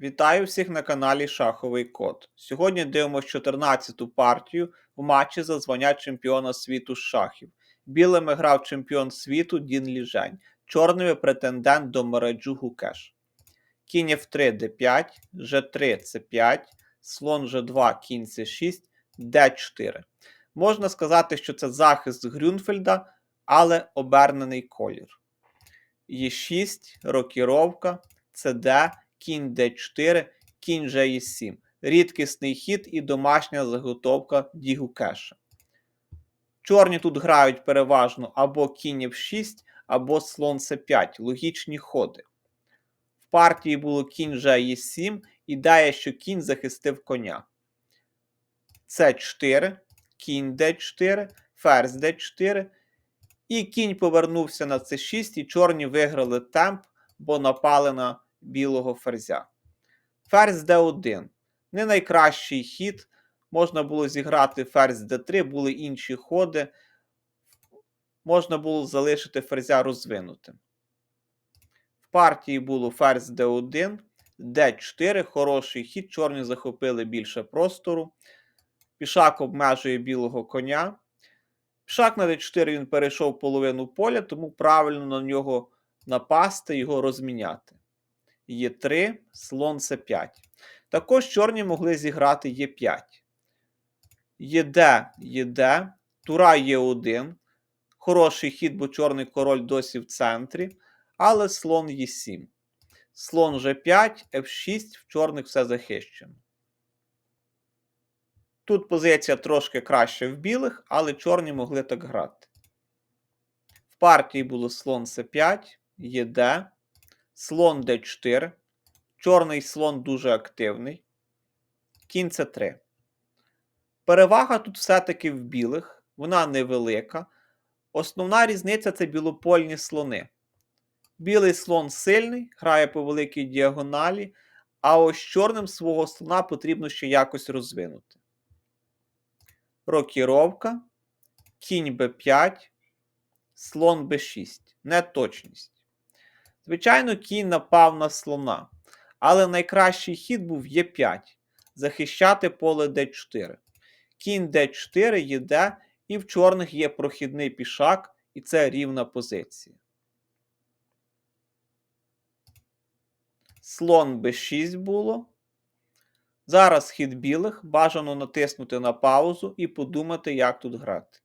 Вітаю всіх на каналі Шаховий Код. Сьогодні дивимося 14-ту партію в матчі за звання чемпіона світу з шахів. Білими грав чемпіон світу Дін Ліжень, чорними претендент до Мереджу Гукеш. Кінь F3 D5, G3 C5, слон G2, кінь C6, D4. Можна сказати, що це захист Грюнфельда, але обернений колір. Е6, рокіровка, CD, кінь d4, кінь G7. Рідкісний хід і домашня заготовка Дігу Кеша. Чорні тут грають переважно або кінь F6, або слон C5. Логічні ходи. В партії було кінь G7, ідея, що кінь захистив коня. С4, кінь d4, ферзь d4. І кінь повернувся на c6, і чорні виграли темп, бо напали на білого ферзя. Ферзь d1. Не найкращий хід. Можна було зіграти ферзь d3, були інші ходи. Можна було залишити ферзя розвинутим. В партії було ферзь d1, d4, хороший хід. Чорні захопили більше простору. Пішак обмежує білого коня. Пішак на d4 він перейшов половину поля, тому правильно на нього напасти, його розміняти. Е3, слон С5. Також чорні могли зіграти Е5. ЄД, ЄД, Тура Е1. Хороший хід, бо чорний король досі в центрі. Але слон Е7. Слон G5, F6, в чорних все захищено. Тут позиція трошки краще в білих, але чорні могли так грати. В партії було слон С5, ЄД, слон d4. Чорний слон дуже активний. Кінь С3. Перевага тут все-таки в білих, вона невелика. Основна різниця це білопольні слони. Білий слон сильний, грає по великій діагоналі, а ось чорним свого слона потрібно ще якось розвинути. Рокіровка, кінь b5, слон b6. Неточність. Звичайно, кінь напав на слона. Але найкращий хід був Е5. Захищати поле d4. Кінь d4 їде, і в чорних є прохідний пішак, і це рівна позиція. Слон b6 було. Зараз хід білих. Бажано натиснути на паузу і подумати, як тут грати.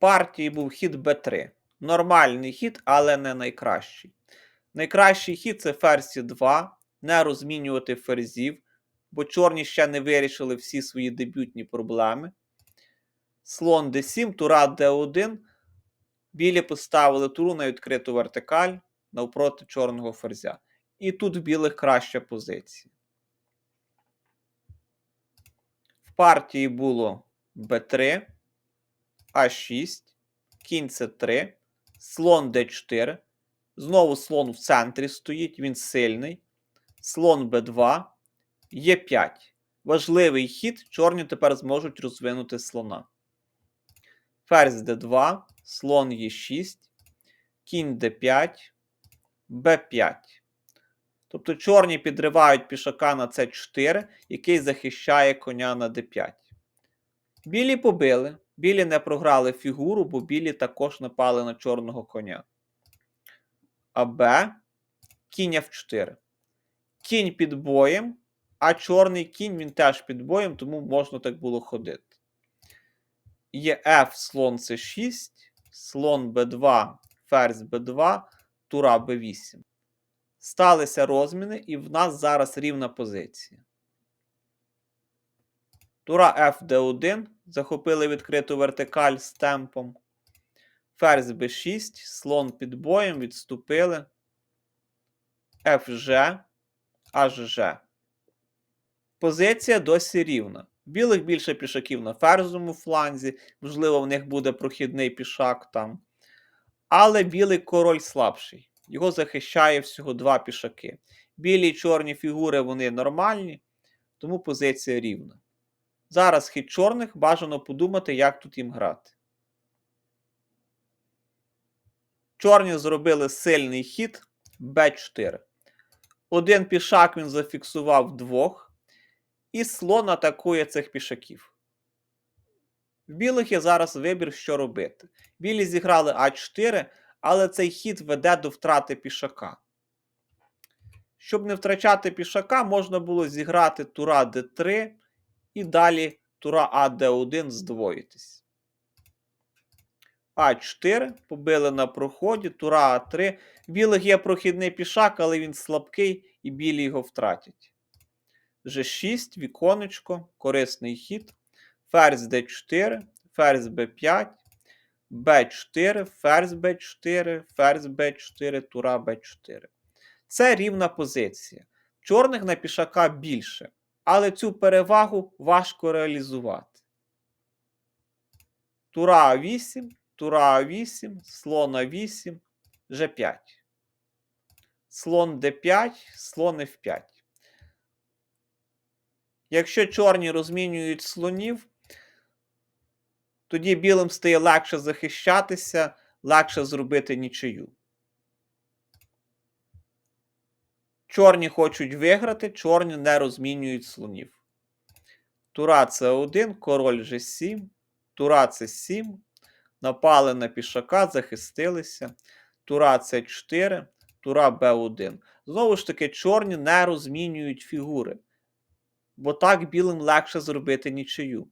Партії був хід b3. Нормальний хід, але не найкращий. Найкращий хід це ферзь 2, не розмінювати ферзів, бо чорні ще не вирішили всі свої дебютні проблеми. Слон d7, тура d1. Білі поставили туру на відкриту вертикаль навпроти чорного ферзя. І тут в білих краща позиція. В партії було b3, а6, кінь c3 слон d4. Знову слон в центрі стоїть, він сильний. Слон b2, Е5. Важливий хід. Чорні тепер зможуть розвинути слона. Ферзь d2, слон Е6, кінь d5, b5. Тобто чорні підривають пішака на c4, який захищає коня на d5. Білі побили. Білі не програли фігуру, бо білі також напали на чорного коня. А Б. Кінь F4. Кінь під боєм, а чорний кінь він теж під боєм, тому можна так було ходити. Є F, слон С6, слон Б2, ферзь Б2, тура Б8. Сталися розміни, і в нас зараз рівна позиція. Тура F D1. Захопили відкриту вертикаль з темпом. Ферзь b6, слон під боєм, відступили. FG, HG. Позиція досі рівна. Білих більше пішаків на ферзовому фланзі, можливо, в них буде прохідний пішак там. Але білий король слабший. Його захищає всього два пішаки. Білі і чорні фігури вони нормальні, тому позиція рівна. Зараз хід чорних бажано подумати, як тут їм грати. Чорні зробили сильний хід, Б4. Один пішак він зафіксував двох, і слон атакує цих пішаків. В білих є зараз вибір, що робити. Білі зіграли А4, але цей хід веде до втрати пішака. Щоб не втрачати пішака, можна було зіграти тура d3 і далі тура А d1 здвоїтись. А4 побили на проході, тура А3. Білих є прохідний пішак, але він слабкий і білі його втратять. G6, віконечко, корисний хід. Ферзь d4, ферзь b5, b4, ферзь b4, ферзь b4, тура b4. Це рівна позиція. Чорних на пішака більше, але цю перевагу важко реалізувати. Тура А8, тура А8, слон А8, G5. Слон d5, слон f5. Якщо чорні розмінюють слонів, тоді білим стає легше захищатися, легше зробити нічию. Чорні хочуть виграти, чорні не розмінюють слонів. Тура С1, король G7, тура С7, напали на пішака, захистилися. Тура С4, тура Б1. Знову ж таки, чорні не розмінюють фігури, бо так білим легше зробити нічию.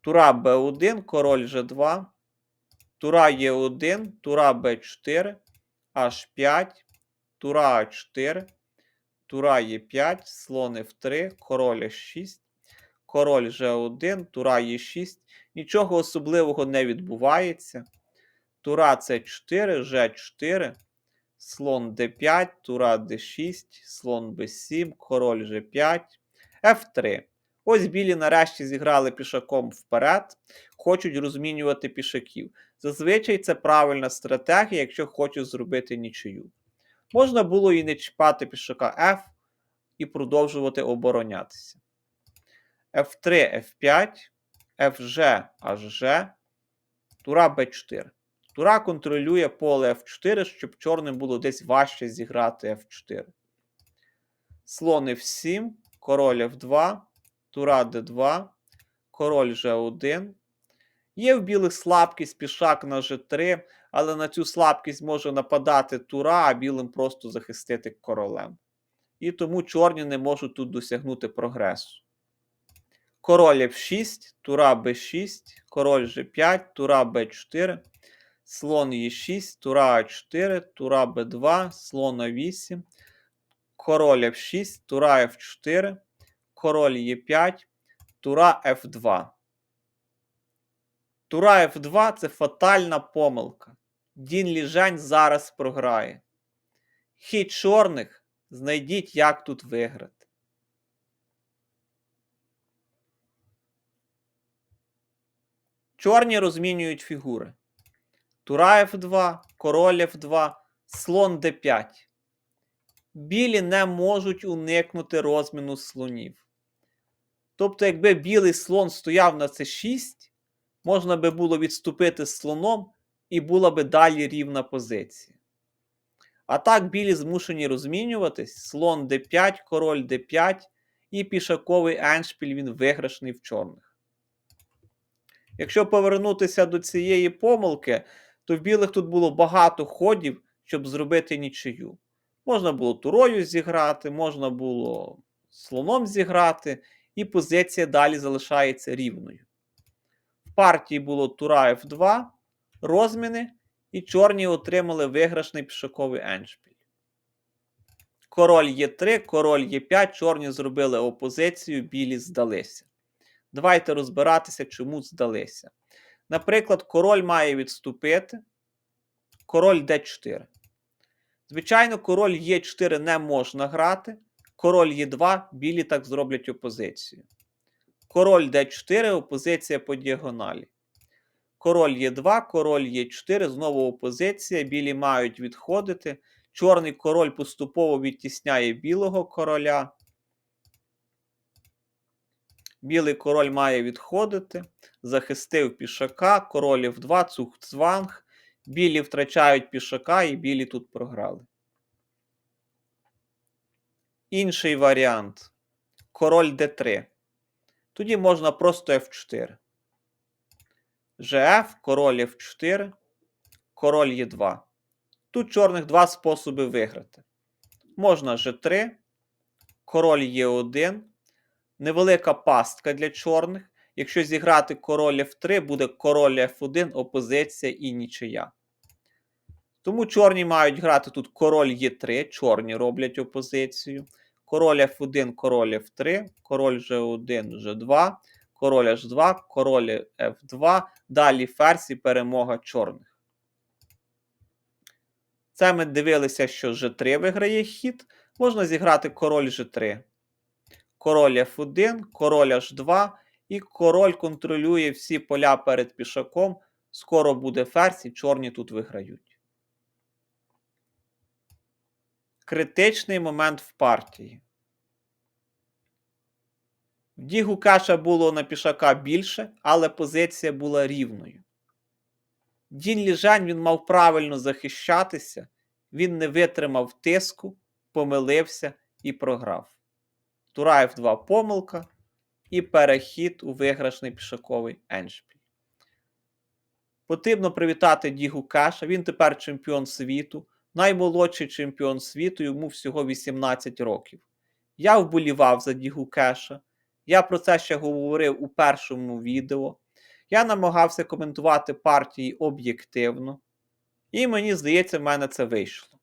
Тура Б1, король G2, тура Е1, тура Б4, H5, тура А4, тура Е5, слон F3, король H6, король G1, тура Е6. Нічого особливого не відбувається. Тура С4, Ж4, слон Д5, тура Д6, слон Б7, король Ж5, Ф3. Ось білі нарешті зіграли пішаком вперед, хочуть розмінювати пішаків. Зазвичай це правильна стратегія, якщо хочуть зробити нічию. Можна було і не чіпати пішака F і продовжувати оборонятися. F3, F5, FG, HG, тура B4. Тура контролює поле F4, щоб чорним було десь важче зіграти F4. Слон F7, король F2, тура D2, король G1. Є в білих слабкість пішак на G3, але на цю слабкість може нападати тура, а білим просто захистити королем. І тому чорні не можуть тут досягнути прогресу. Король F6, тура B6, король G5, тура B4, слон Е6, тура А4, тура Б2, слон А8, король F6, тура F4, король Е5, тура F2. Тура F2 це фатальна помилка. Дін Ліжень зараз програє. Хід чорних знайдіть, як тут виграти. Чорні розмінюють фігури. Тура F2, король F2, слон D5. Білі не можуть уникнути розміну слонів. Тобто, якби білий слон стояв на c6, можна би було відступити з слоном і була би далі рівна позиція. А так білі змушені розмінюватись. Слон d5, король d5 і пішаковий еншпіль він виграшний в чорних. Якщо повернутися до цієї помилки, то в білих тут було багато ходів, щоб зробити нічию. Можна було турою зіграти, можна було слоном зіграти, і позиція далі залишається рівною. Партії було тура F2, розміни, і чорні отримали виграшний пішаковий еншпіль. Король Е3, король Е5, чорні зробили опозицію, білі здалися. Давайте розбиратися, чому здалися. Наприклад, король має відступити. Король d4. Звичайно, король Е4 не можна грати. Король Е2, білі так зроблять опозицію. Король d4, опозиція по діагоналі. Король Е2, король Е4, знову опозиція. Білі мають відходити. Чорний король поступово відтісняє білого короля. Білий король має відходити. Захистив пішака, король F2, цухцванг. Білі втрачають пішака, і білі тут програли. Інший варіант. Король d3. Тоді можна просто F4. GF, король F4, король Е2. Тут чорних два способи виграти. Можна G3, король Е1. Невелика пастка для чорних. Якщо зіграти король F3, буде король F1, опозиція і нічия. Тому чорні мають грати тут король Е3, чорні роблять опозицію. Король F1, король F3, король G1, G2, король H2, король F2, далі ферзь і перемога чорних. Це ми дивилися, що G3 виграє хід. Можна зіграти король G3. Король F1, король H2 і король контролює всі поля перед пішаком. Скоро буде ферзь і чорні тут виграють. Критичний момент в партії. В Дігу каша було на пішака більше, але позиція була рівною. Дін Ліжань він мав правильно захищатися, він не витримав тиску, помилився і програв. Тураєв 2 помилка і перехід у виграшний пішаковий еншпіль. Потрібно привітати Дігу Каша. Він тепер чемпіон світу, наймолодший чемпіон світу, йому всього 18 років. Я вболівав за Дігу Кеша. Я про це ще говорив у першому відео. Я намагався коментувати партії об'єктивно. І мені здається, в мене це вийшло.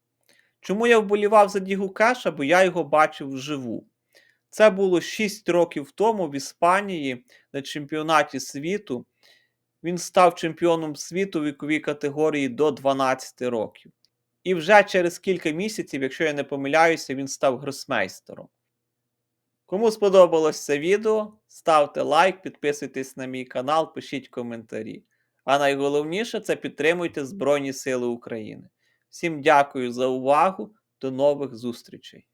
Чому я вболівав за Дігу Кеша? Бо я його бачив вживу. Це було 6 років тому в Іспанії на чемпіонаті світу. Він став чемпіоном світу віковій категорії до 12 років. І вже через кілька місяців, якщо я не помиляюся, він став гросмейстером. Кому сподобалось це відео, ставте лайк, підписуйтесь на мій канал, пишіть коментарі. А найголовніше це підтримуйте Збройні Сили України. Всім дякую за увагу, до нових зустрічей!